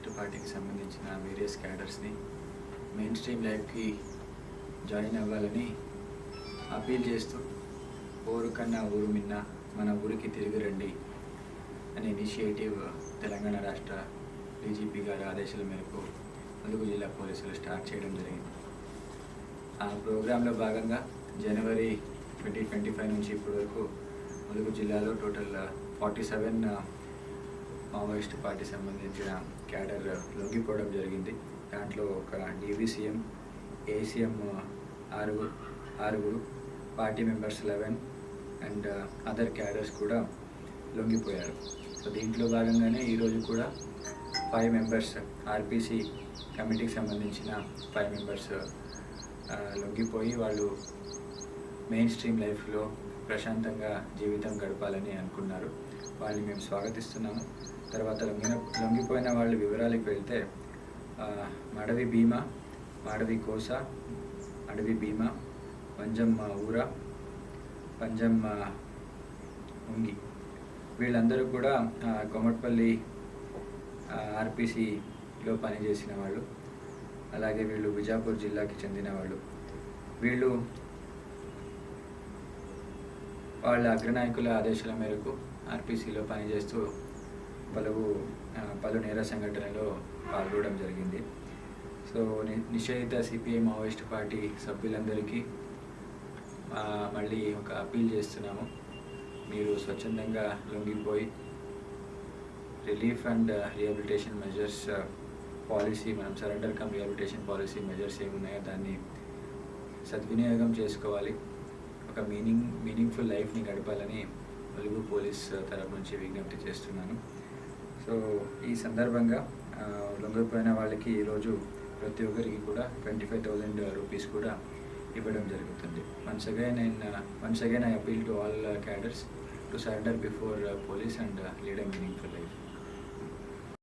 Maoist పార్టీకి సంబంధించిన various క్యాడర్స్ని మెయిన్ స్ట్రీమ్ లైఫ్కి జాయిన్ అవ్వాలని అపీల్ చేస్తూ ఊరు కన్నా ఊరు మిన్న మన ఊరికి తిరిగి రండి అనే ఇనిషియేటివ్ తెలంగాణ రాష్ట్ర డీజీపీ గారి ఆదేశాల మేరకు ములుగు జిల్లా పోలీసులు స్టార్ట్ చేయడం జరిగింది. ఆ ప్రోగ్రాంలో భాగంగా జనవరి ట్వంటీ ట్వంటీ ఫైవ్ నుంచి ఇప్పటి వరకు ములుగు జిల్లాలో total forty seven Maoist party సంబంధించిన క్యాడర్ లొంగిపోవడం జరిగింది. దాంట్లో ఒక డీవీసీఎం ఏసీఎం ఆరుగురు ఆరుగురు party members eleven and other cadres కూడా లొంగిపోయారు. సో దీంట్లో భాగంగానే ఈరోజు కూడా ఫైవ్ మెంబర్స్ ఆర్పిసి కమిటీకి సంబంధించిన ఫైవ్ మెంబర్స్ లొంగిపోయి వాళ్ళు మెయిన్ స్ట్రీమ్ లైఫ్లో ప్రశాంతంగా జీవితం గడపాలని అనుకున్నారు. వాళ్ళని మేము స్వాగతిస్తున్నాము. తర్వాత లొంగిన లొంగిపోయిన వాళ్ళ వివరాలకు వెళ్తే మడవి భీమా మాడవి కోస అడవి భీమా పంజమ్మ ఊర పంజమ్మ ఉంగి. వీళ్ళందరూ కూడా కొమటపల్లి కొమట్పల్లి ఆర్పిసిలో పనిచేసిన వాళ్ళు. అలాగే వీళ్ళు బిజాపూర్ జిల్లాకి చెందిన వాళ్ళు. వీళ్ళు వాళ్ళ అగ్రనాయకుల ఆదేశాల మేరకు ఆర్పిసిలో పనిచేస్తూ పలువు పలు నేర సంఘటనలో పాల్గొనడం జరిగింది. సో నిషేధిత సిపిఐ మావోయిస్ట్ పార్టీ సభ్యులందరికీ మళ్ళీ ఒక అప్పీల్ చేస్తున్నాము. మీరు స్వచ్ఛందంగా లొంగిపోయి relief and rehabilitation measures policy మనం surrender cum rehabilitation policy measures ఏమున్నాయో దాన్ని సద్వినియోగం చేసుకోవాలి. ఒక మీనింగ్ మీనింగ్ఫుల్ లైఫ్ని గడపాలని ములుగు పోలీస్ uh, తరపు నుంచి విజ్ఞప్తి చేస్తున్నాను. సో ఈ సందర్భంగా uh, లొంగిపోయిన వాళ్ళకి ఈరోజు ప్రతి ఒక్కరికి కూడా ట్వంటీ ఫైవ్ థౌజండ్ రూపీస్ కూడా ఇవ్వడం జరుగుతుంది. Once again and once again I appeal to all cadres to surrender before police and lead a meaningful life